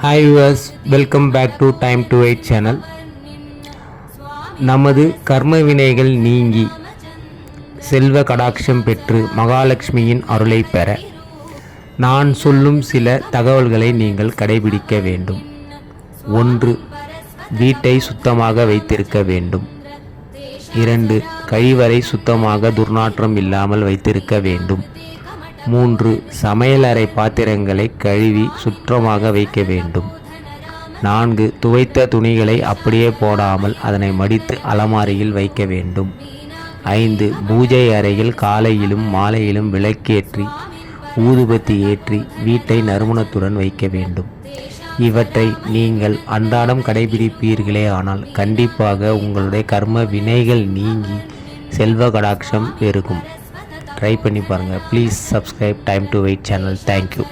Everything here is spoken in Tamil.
Hi us welcome back to time to eat channel நமது கர்ம வினைகள் நீங்கி செல்வ கடாட்சம் பெற்று மகாலட்சுமியின் அருளை பெற நான் சொல்லும் சில தகவல்களை நீங்கள் கடைபிடிக்க வேண்டும். ஒன்று வீட்டை சுத்தமாக வைத்திருக்க வேண்டும். இரண்டு கழிவறை சுத்தமாக துர்நாற்றம் இல்லாமல் வைத்திருக்க வேண்டும். மூன்று சமையலறை பாத்திரங்களை கழுவி சுற்றமாக வைக்க வேண்டும். நான்கு துவைத்த துணிகளை அப்படியே போடாமல் அதனை மடித்து அலமாரியில் வைக்க வேண்டும். ஐந்து பூஜை அறையில் காலையிலும் மாலையிலும் விளக்கேற்றி ஊதுபத்தி ஏற்றி வீட்டை நறுமணத்துடன் வைக்க வேண்டும். இவற்றை நீங்கள் அன்றாடம் கடைபிடிப்பீர்களே ஆனால் கண்டிப்பாக உங்களுடைய கர்ம வினைகள் நீங்கி செல்வ கடாட்சம் பெருகும். ட்ரை பண்ணி பாருங்கள் please subscribe time to wait channel thank you